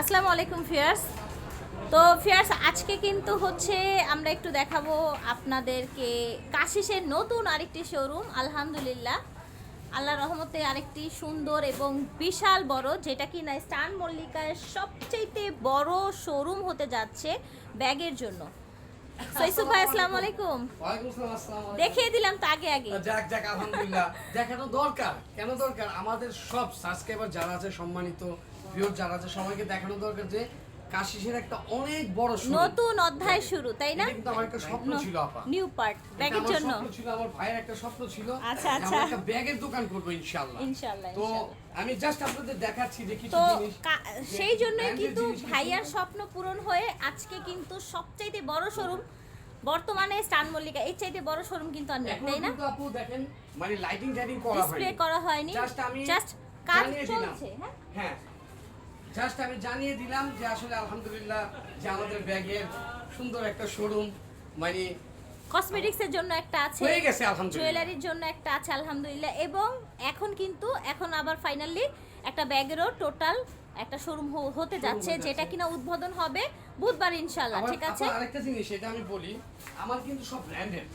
আসসালামু আলাইকুম ফিয়ার্স। তো ফিয়ার্স আজকে কিন্তু হচ্ছে আমরা একটু দেখাবো আপনাদেরকে কাশিসের নতুন আরেকটি শোরুম আলহামদুলিল্লাহ। আল্লাহ রহমতে আরেকটি সুন্দর এবং বিশাল বড় যেটা কি না স্টান মল্লিকার সবচেয়ে বড় শোরুম হতে যাচ্ছে ব্যাগের জন্য। সৈসুফ আলাইকুম। আসসালামু আলাইকুম। দেখিয়ে দিলাম তো আগে আগে। যাক যাক আলহামদুলিল্লাহ। দেখানো দরকার। কেন দরকার? আমাদের সব সাবস্ক্রাইবার যারা আছে সম্মানিত ভিউর যারা আছে সবাইকে দেখানো দরকার যে কাশিসের একটা অনেক বড় শুরু। নতুন অধ্যায় শুরু তাই না? কিন্তু আমার একটা স্বপ্ন ছিল আপা। নিউ পার্ট ব্যাগের জন্য। স্বপ্ন ছিল আমার ভাইয়ের একটা স্বপ্ন ছিল। আচ্ছা, আচ্ছা। একটা ব্যাগের দোকান করব ইনশাআল্লাহ। ইনশাআল্লাহ, তো আমি জাস্ট আপনাদের দেখাচ্ছি যে কিছু জিনিস। সেই জন্য branded কিন্তু ভাইয়ার স্বপ্ন পূরণ হয়ে আজকে কিন্তু সবচাইতে বড় শোরুম বর্তমানে স্টান মল্লিকা এর চাইতে বড় শোরুম কিন্তু আর নেই তাই না? আপু দেখেন মানে লাইটিং টাইটিং করা হয়নি। ডিসপ্লে করা হয়নি। জাস্ট আমি জাস্ট কাজ চলছে হ্যাঁ? হ্যাঁ। জাস্ট আমি জানিয়ে দিলাম যে আসলে আলহামদুলিল্লাহ যে আমাদের ব্যাগের সুন্দর একটা শোরুম মানে কসমেটিক্সের জন্য একটা আছে হয়ে গেছে আলহামদুলিল্লাহ। জুয়েলারির জন্য একটা আছে আলহামদুলিল্লাহ। এবং এখন কিন্তু এখন আবার ফাইনালি একটা ব্যাগেরও টোটাল একটা শোরুম হতে যাচ্ছে যেটা কিনা উদ্বোধন হবে বুধবার ইনশাল্লাহ আবার ঠিক আছে? আরেকটা জিনিস আমি বলি আমার কিন্তু সব ব্র্যান্ডেড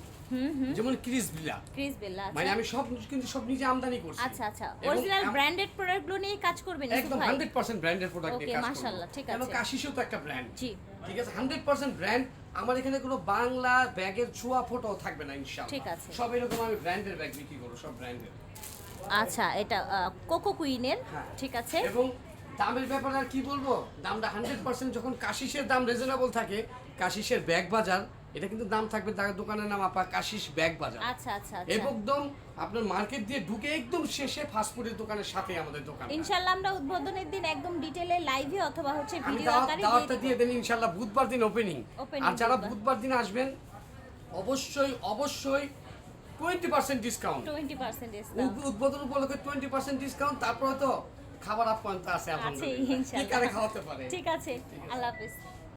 যেমন ক্রিস বিলা ক্রিস বিল্লা মানে আমি সব কিন্তু সব নিজে আমদানি করছি। আচ্ছা আচ্ছা। অরিজিনাল ব্র্যান্ডেড প্রোডাক্টগুলো নিয়ে কাজ করবেন একদম ভাই? হান্ড্রেড পার্সেন্ট ব্র্যান্ডের প্রোডাক্ট নিয়ে কাজ করব। মাশাআল্লাহ, ঠিক আছে। কাশিসও তো একটা ব্র্যান্ড জি। ঠিক আছে? হান্ড্রেড পার্সেন্ট ব্র্যান্ড আমার এখানে কোনো বাংলা ব্যাগের ছোঁয়া ফটো থাকবে না ইনশাআল্লাহ। ঠিক আছে। সব এরকম আমি ব্র্যান্ডের ব্যাগ বিক্রি করব সব ব্র্যান্ডের আচ্ছা এটা কোকো কুইনের হ্যাঁ। ঠিক আছে। এবং দামের ব্যাপারে আর কি বলব? দামটা হান্ড্রেড পার্সেন্ট যখন কাশিসের দাম রিজনেবল থাকে কাশিসের ব্যাগ বাজার এটা কিন্তু দাম থাকবে তার দোকানের নাম আপা কাশিস ব্যাগ বাজার। আচ্ছা আচ্ছা আচ্ছা। একদম আপনার মার্কেট দিয়ে ঢুকে একদম শেষে ফাস্টফুডের দোকানের সাথে আমাদের দোকান। ইনশাল্লাহ আমরা উদ্বোধনের দিন একদম ডিটেলে লাইভে অথবা হচ্ছে ভিডিও আকারে দাওয়াতটা দিয়ে দেন ইনশাল্লাহ বুধবার দিন ওপেনিং আর যারা বুধবার। দিন আসবেন অবশ্যই অবশ্যই টোয়েন্টি পার্সেন্ট ডিসকাউন্ট 20% ডিসকাউন্ট উদ্বোধন উপলক্ষে টোয়েন্টি পার্সেন্ট ডিসকাউন্ট তারপরে তো খাবার আপ্যায়ন তো আছে আছে আলহামদুলিল্লাহ। কি কারে খাওয়াতে পারে? ঠিক আছে। আল্লাহ হাফেজ।